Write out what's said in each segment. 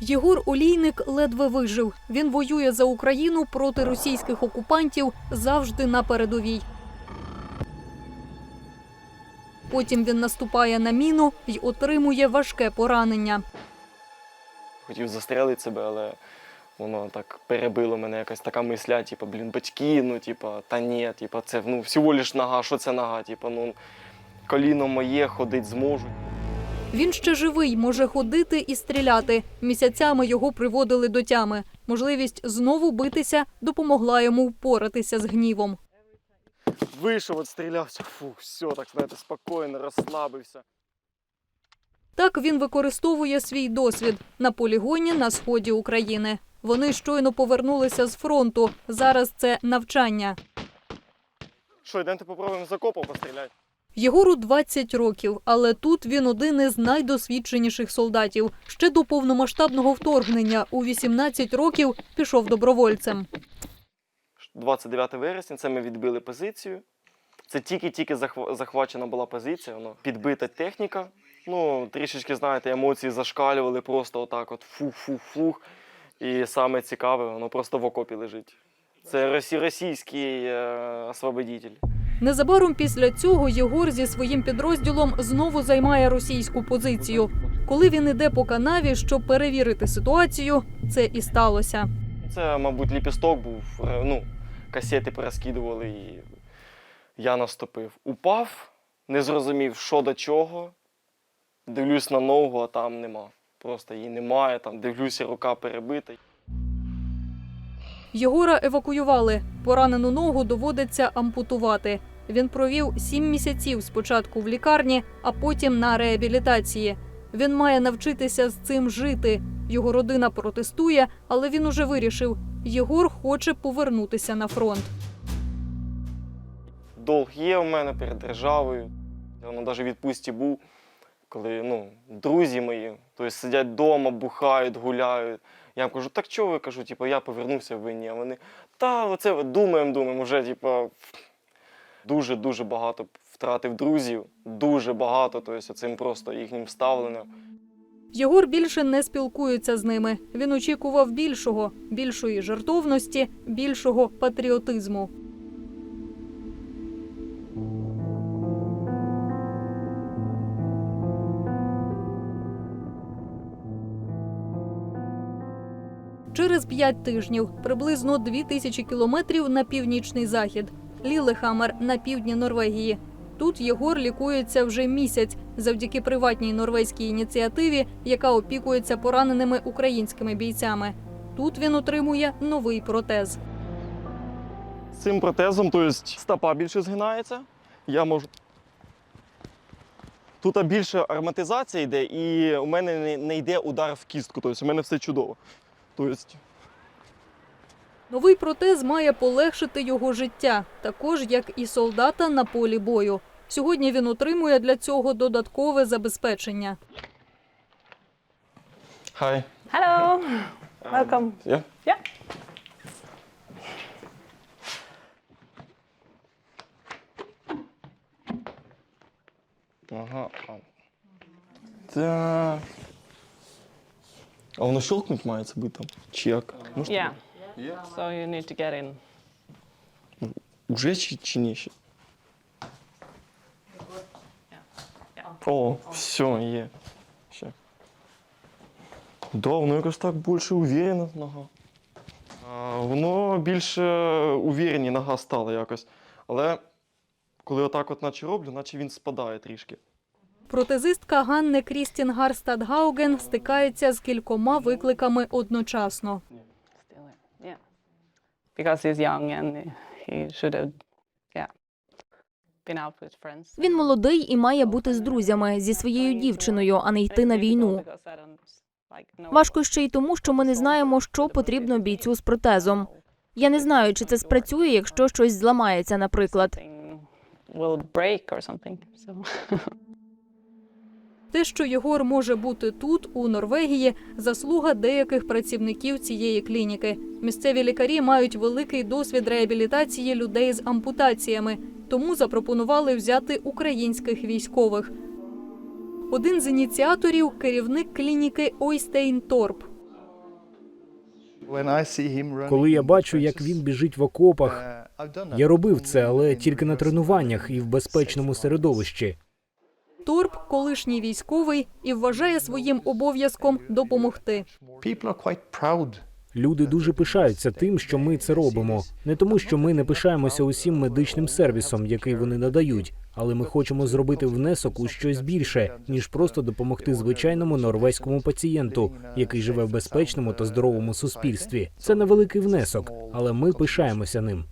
Єгор Олійник ледве вижив. Він воює за Україну проти російських окупантів завжди на передовій. Потім він наступає на міну й отримує важке поранення. Хотів застрелити себе, але воно так перебило мене якась така мисля, типу, блін, батьки, ну, типу, та ні, типу, це ну, всього лиш нога, що це нога? Типу, ну, коліно моє, ходить зможу. Він ще живий, може ходити і стріляти. Місяцями його приводили до тями. Можливість знову битися допомогла йому впоратися з гнівом. Вийшов, отстрілявся, фух, все, так, знаєте, спокійно, розслабився. Так він використовує свій досвід на полігоні на сході України. Вони щойно повернулися з фронту. Зараз це навчання. Що, йдемо попробуємо з окопу постріляти? Єгору 20 років, але тут він один із найдосвідченіших солдатів. Ще до повномасштабного вторгнення у 18 років пішов добровольцем. 29 вересня, це ми відбили позицію. Це тільки-тільки захва- захвачена була позиція, воно підбита техніка. Ну, трішечки, знаєте, емоції зашкалювали, просто отак от фух-фух-фух. І саме цікаве, воно просто в окопі лежить. Це російський е, освободитель. Незабаром після цього Єгор зі своїм підрозділом знову займає російську позицію. Коли він іде по канаві, щоб перевірити ситуацію, це і сталося. Це, мабуть, ліпісток був, е, ну, касети перескидували і я наступив. Упав, не зрозумів, що до чого. Дивлюсь на ногу, а там нема. Просто її немає, там дивлюся, рука перебита. Єгора евакуювали. Поранену ногу доводиться ампутувати. Він провів сім місяців спочатку в лікарні, а потім на реабілітації. Він має навчитися з цим жити. Його родина протестує, але він уже вирішив: Єгор хоче повернутися на фронт. Долг є у мене перед державою. Я навіть в відпустці був, коли ну, друзі мої тобто, сидять вдома, бухають, гуляють. Я їм кажу, так чого ви кажу, типу, я повернувся в війні. А вони, та оце думаємо, думаємо, вже типу, дуже-дуже багато втратив друзів, дуже багато, тобто цим просто їхнім ставленням. Єгор більше не спілкується з ними. Він очікував більшого, більшої жертовності, більшого патріотизму. Через п'ять тижнів, приблизно дві тисячі кілометрів на північний захід. Лілехамер на півдні Норвегії. Тут Єгор лікується вже місяць завдяки приватній норвезькій ініціативі, яка опікується пораненими українськими бійцями. Тут він отримує новий протез. Цим протезом, тобто стопа більше згинається. Я можу. Тут більше ароматизація йде, і у мене не, йде удар в кістку. Тобто у мене все чудово. Тобто, Новий протез має полегшити його життя, також як і солдата на полі бою. Сьогодні він отримує для цього додаткове забезпечення. хай. Hello, welcome. Я? Yeah. Ага. а. Так. А воно щелкнуть має це бути там? Чи як? Можете? Yeah. So you need to get in. Уже чи, чи ні ще? О, все, є. Ще. Да, воно якось так більше уверенно нога. А, воно більше уверені нога стала якось. Але коли отак от наче роблю, наче він спадає трішки. Протезистка Ганне Крістін Гарстад-Гауген стикається з кількома викликами одночасно. Because he's young and he should have, yeah, been out with friends. Він молодий і має бути з друзями зі своєю дівчиною, а не йти на війну. Важко ще й тому, що ми не знаємо, що потрібно бійцю з протезом. Я не знаю, чи це спрацює, якщо щось зламається, наприклад. Те, що Єгор може бути тут, у Норвегії, заслуга деяких працівників цієї клініки. Місцеві лікарі мають великий досвід реабілітації людей з ампутаціями, тому запропонували взяти українських військових. Один з ініціаторів керівник клініки Ойстейн Торп. Коли я бачу, як він біжить в окопах, я робив це, але тільки на тренуваннях і в безпечному середовищі. Торп колишній військовий і вважає своїм обов'язком допомогти. Люди дуже пишаються тим, що ми це робимо. Не тому, що ми не пишаємося усім медичним сервісом, який вони надають, але ми хочемо зробити внесок у щось більше, ніж просто допомогти звичайному норвезькому пацієнту, який живе в безпечному та здоровому суспільстві. Це невеликий внесок, але ми пишаємося ним.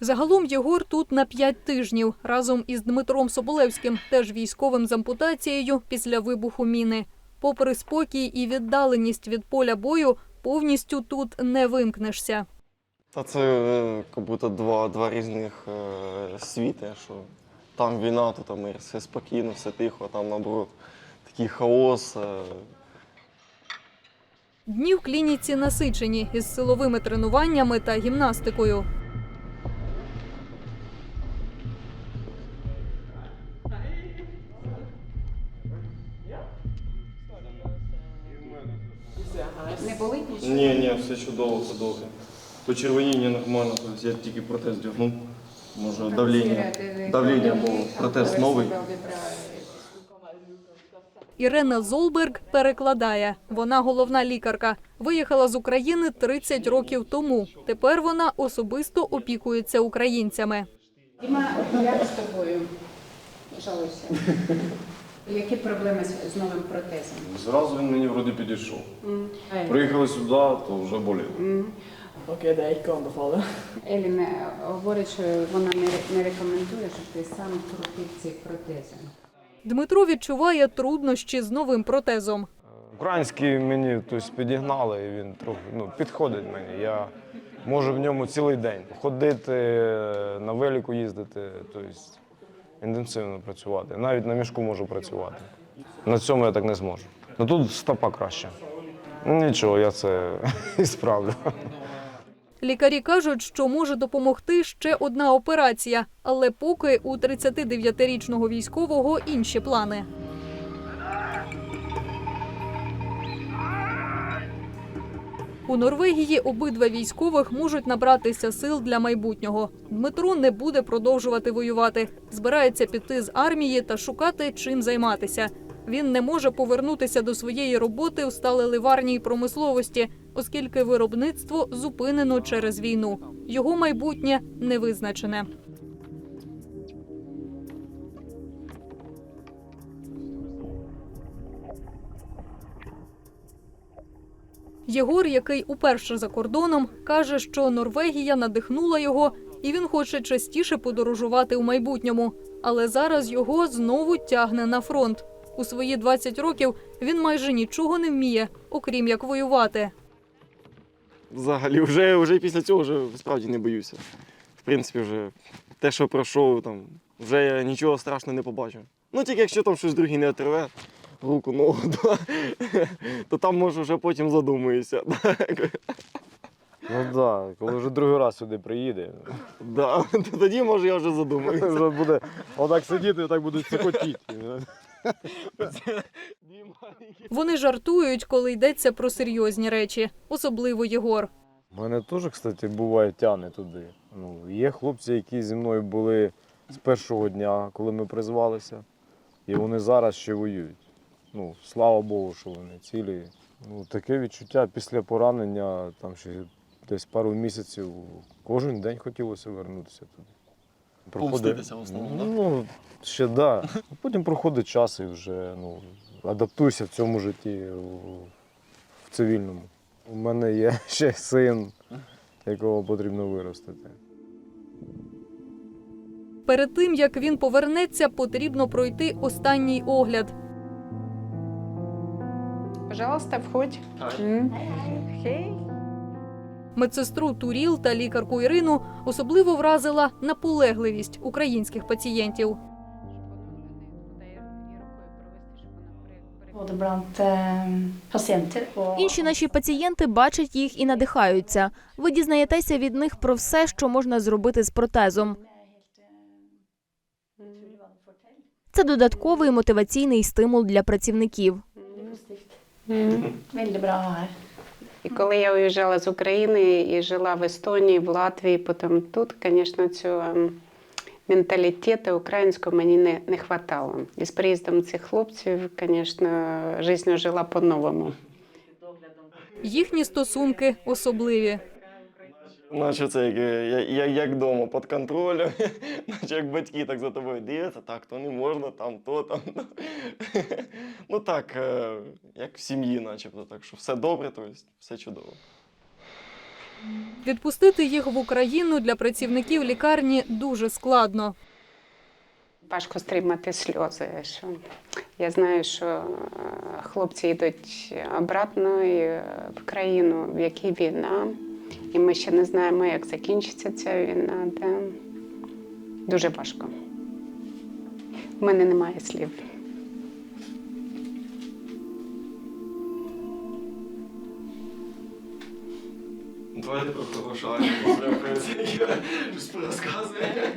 Загалом Єгор тут на п'ять тижнів разом із Дмитром Соболевським, теж військовим з ампутацією після вибуху міни. Попри спокій і віддаленість від поля бою, повністю тут не вимкнешся. Та це е, як будто два, два різних е, світи, що там війна, тут там мир, все спокійно, все тихо, там наоборот такий хаос. Дні в клініці насичені із силовими тренуваннями та гімнастикою. Не болить нічого? Ні, ні, все чудово, все добре. Почервоніння нормально, тобто я тільки протез дягнув. Може давлення. Давлення, бо протез новий. Ірена Золберг перекладає. Вона головна лікарка. Виїхала з України 30 років тому. Тепер вона особисто опікується українцями. Діма, як з тобою? Жалуйся. Які проблеми з, новим протезом? Зразу він мені вроді підійшов. Приїхали сюди, то вже боліло. Oké, de ik kan bevallen. Елін е, говорить, що вона не, не рекомендує, щоб ти сам крутив ці протези. Дмитро відчуває труднощі з новим протезом. Український мені тобто, підігнали, і він трохи ну, підходить мені. Я можу в ньому цілий день ходити, на велику їздити, тобто інтенсивно працювати. Навіть на мішку можу працювати. На цьому я так не зможу. Ну тут стопа краще. Нічого, я це і справлю. Лікарі кажуть, що може допомогти ще одна операція, але поки у 39-річного військового інші плани. У Норвегії обидва військових можуть набратися сил для майбутнього. Дмитро не буде продовжувати воювати, збирається піти з армії та шукати чим займатися. Він не може повернутися до своєї роботи у сталеливарній промисловості, оскільки виробництво зупинено через війну. Його майбутнє не визначене. Єгор, який уперше за кордоном, каже, що Норвегія надихнула його, і він хоче частіше подорожувати у майбутньому. Але зараз його знову тягне на фронт. У свої 20 років він майже нічого не вміє, окрім як воювати. Взагалі, вже, вже після цього вже справді не боюся. В принципі, вже те, що пройшов, там, вже я нічого страшного не побачив. Ну тільки якщо там щось друге не отреве, руку, ногу, то, то там може вже потім задумуюся. Ну так, да, коли вже другий раз сюди приїде, Да, то тоді може я вже задумаюся. вже буде отак сидіти і так буде цикотіти. Вони жартують, коли йдеться про серйозні речі, особливо Єгор. У Мене теж, кстати, буває тяне туди. Ну, є хлопці, які зі мною були з першого дня, коли ми призвалися, і вони зараз ще воюють. Ну, слава Богу, що вони цілі. Ну, таке відчуття після поранення, там ще десь пару місяців, кожен день хотілося вернутися туди. Помститися в основному, да? Ну, ще так. Да. Потім проходить час і вже ну, адаптуйся в цьому житті в цивільному. У мене є ще син, якого потрібно виростити. Перед тим як він повернеться, потрібно пройти останній огляд. Пожалуйста, входь. М. Хей. Медсестру Туріл та лікарку Ірину особливо вразила наполегливість українських пацієнтів. Інші наші пацієнти бачать їх і надихаються. Ви дізнаєтеся від них про все, що можна зробити з протезом. Це додатковий мотиваційний стимул для працівників. І коли я уїжджала з України і жила в Естонії, в Латвії, потім тут, звісно, цього ем, менталітету українського мені не, не хватало. І з приїздом цих хлопців, звісно, життя жила по-новому. Їхні стосунки особливі. Наче це як, як, як, вдома, під контролем. Наче як батьки так за тобою дивляться, так, то не можна, там, то, там. Ну так, е, як в сім'ї, начебто, так що все добре, тобто все чудово. Відпустити їх в Україну для працівників лікарні дуже складно. Важко стримати сльози. Що я знаю, що е, хлопці йдуть обратно е, в країну, в якій війна, і ми ще не знаємо, як закінчиться ця війна. Да? Дуже важко. У мене немає слів. Давайте про хорошу армію, прям щось розказує.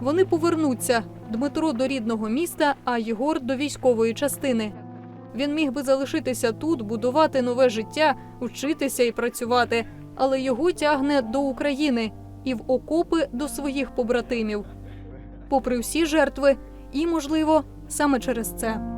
Вони повернуться. Дмитро до рідного міста, а Єгор до військової частини. Він міг би залишитися тут, будувати нове життя, вчитися і працювати, але його тягне до України і в окопи до своїх побратимів. Попри всі жертви, і, можливо, саме через це.